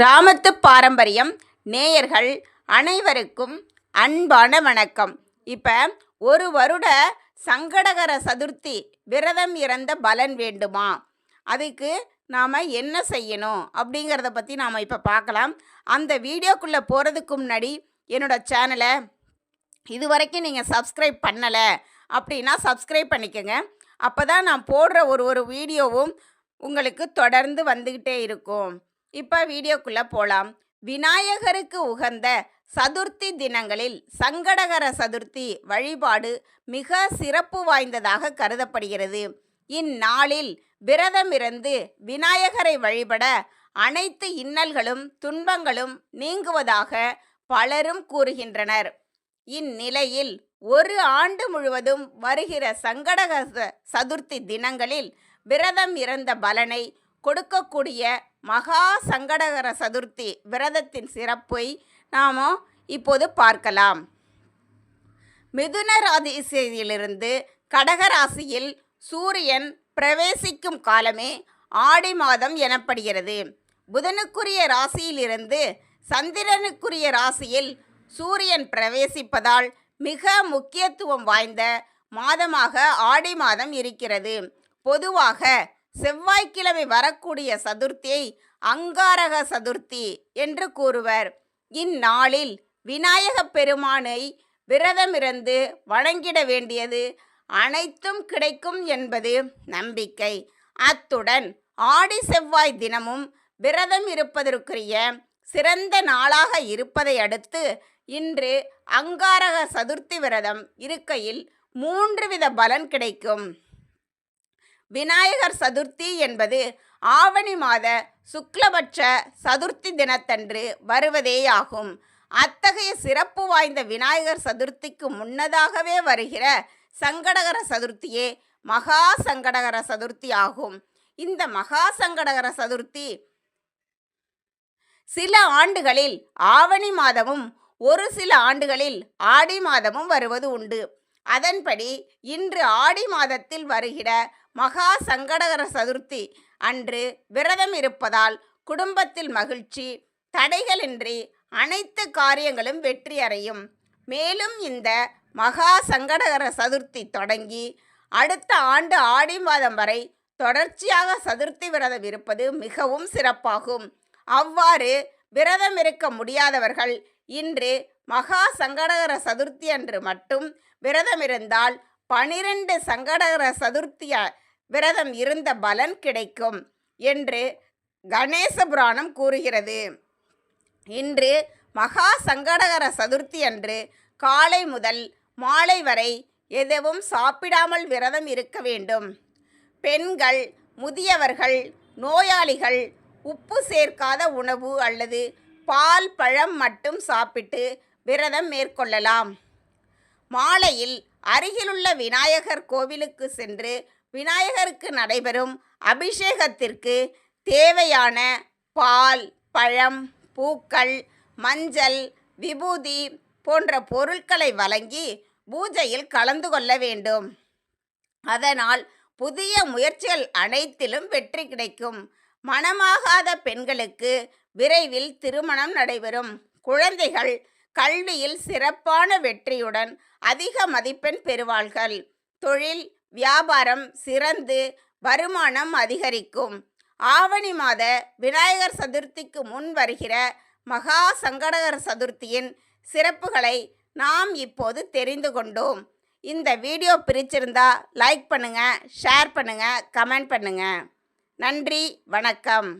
கிராமத்து பாரம்பரியம் நேயர்கள் அனைவருக்கும் அன்பான வணக்கம். இப்போ ஒரு வருட சங்கடகர சதுர்த்தி விரதம் இறந்த பலன் வேண்டுமா? அதுக்கு நாம் என்ன செய்யணும்? அப்படிங்கிறத பற்றி நாம் இப்போ பார்க்கலாம் அந்த வீடியோக்குள்ளே போகிறதுக்கு முன்னாடி என்னோடய சேனலை இது வரைக்கும் நீங்கள் சப்ஸ்கிரைப் பண்ணலை அப்படின்னா சப்ஸ்கிரைப் பண்ணிக்கோங்க. அப்போ தான் நான் போடுற ஒரு ஒரு வீடியோவும் உங்களுக்கு தொடர்ந்து வந்துக்கிட்டே இருக்கும். இப்போ வீடியோக்குள்ளே போகலாம் விநாயகருக்கு உகந்த சதுர்த்தி தினங்களில் சங்கடகர சதுர்த்தி வழிபாடு மிக சிறப்பு வாய்ந்ததாக கருதப்படுகிறது. இந்நாளில் விரதமிருந்து விநாயகரை வழிபட அனைத்து இன்னல்களும் துன்பங்களும் நீங்குவதாக பலரும் கூறுகின்றனர். இந்நிலையில் ஒரு ஆண்டு முழுவதும் வருகிற சங்கடக சதுர்த்தி தினங்களில் விரதம் இறந்த பலனை கொடுக்கக்கூடிய மகா சங்கடகர சதுர்த்தி விரதத்தின் சிறப்பை நாம் இப்போது பார்க்கலாம். மிதுன ராசியிலிருந்து கடக ராசியில் சூரியன் பிரவேசிக்கும் காலமே ஆடி மாதம் எனப்படுகிறது. புதனுக்குரிய ராசியிலிருந்து சந்திரனுக்குரிய ராசியில் சூரியன் பிரவேசிப்பதால் மிக முக்கியத்துவம் வாய்ந்த மாதமாக ஆடி மாதம் இருக்கிறது. பொதுவாக செவ்வாய்க்கிழமை வரக்கூடிய சதுர்த்தியை அங்காரக சதுர்த்தி என்று கூறுவர். இந்நாளில் விநாயகப் பெருமானை விரதமிருந்து வணங்கிட வேண்டியது அனைத்தும் கிடைக்கும் என்பது நம்பிக்கை. அத்துடன் ஆடி செவ்வாய் தினமும் விரதம் இருப்பதற்குரிய சிறந்த நாளாக இருப்பதை அடுத்து இன்று அங்காரக சதுர்த்தி விரதம் இருக்கையில் மூன்று வித பலன் கிடைக்கும். விநாயகர் சதுர்த்தி என்பது ஆவணி மாத சுக்லபட்ச சதுர்த்தி தினத்தன்று வருவதேயாகும். அத்தகைய சிறப்பு வாய்ந்த விநாயகர் சதுர்த்திக்கு முன்னதாகவே வருகிற சங்கடகர சதுர்த்தியே மகா சங்கடகர சதுர்த்தி ஆகும் இந்த மகா சங்கடகர சதுர்த்தி சில ஆண்டுகளில் ஆவணி மாதமும் ஒரு சில ஆண்டுகளில் ஆடி மாதமும் வருவது உண்டு. அதன்படி இன்று ஆடி மாதத்தில் வருகிற மகா சங்கடகர சதுர்த்தி. அன்று விரதம் இருப்பதால் குடும்பத்தில் மகிழ்ச்சி தடைகளின்றி அனைத்து காரியங்களும் வெற்றி அடையும். மேலும் இந்த மகா சங்கடகர சதுர்த்தி தொடங்கி அடுத்த ஆண்டு ஆடி மாதம் வரை தொடர்ச்சியாக சதுர்த்தி விரதம் இருப்பது மிகவும் சிறப்பாகும். அவ்வாறு விரதம் இருக்க முடியாதவர்கள் இன்று மகா சங்கடகர சதுர்த்தி அன்று மட்டும் விரதம் இருந்தால் பனிரெண்டு சங்கடகர சதுர்த்திய விரதம் இருந்த பலன் கிடைக்கும் என்று கணேச புராணம் கூறுகிறது. இன்று மகா சங்கடகர சதுர்த்தி அன்று காலை முதல் மாலை வரை எதுவும் சாப்பிடாமல் விரதம் இருக்க வேண்டும். பெண்கள் முதியவர்கள் நோயாளிகள் உப்பு சேர்க்காத உணவு அல்லது பால் பழம் மட்டும் சாப்பிட்டு விரதம் மேற்கொள்ளலாம். மாலையில் அருகிலுள்ள விநாயகர் கோவிலுக்கு சென்று விநாயகருக்கு நடைபெறும் அபிஷேகத்திற்கு தேவையான பால் பழம் பூக்கள் மஞ்சள் விபூதி போன்ற பொருட்களை வழங்கி பூஜையில் கலந்து கொள்ள வேண்டும். அதனால் புதிய முயற்சிகள் அனைத்திலும் வெற்றி கிடைக்கும். மனமாகாத பெண்களுக்கு விரைவில் திருமணம் நடைபெறும். குழந்தைகள் கல்வியில் சிறப்பான வெற்றியுடன் அதிக மதிப்பெண் பெறுவார்கள். தொழில் வியாபாரம் சிறந்து வருமானம் அதிகரிக்கும். ஆவணி மாத விநாயகர் சதுர்த்திக்கு முன் வருகிற மகா சங்கடகர சதுர்த்தியின் சிறப்புகளை நாம் இப்போது தெரிந்து கொண்டோம். இந்த வீடியோ பிரிச்சிருந்தா லைக் பண்ணுங்கள் ஷேர் பண்ணுங்கள் கமெண்ட் பண்ணுங்கள் நன்றி வணக்கம்.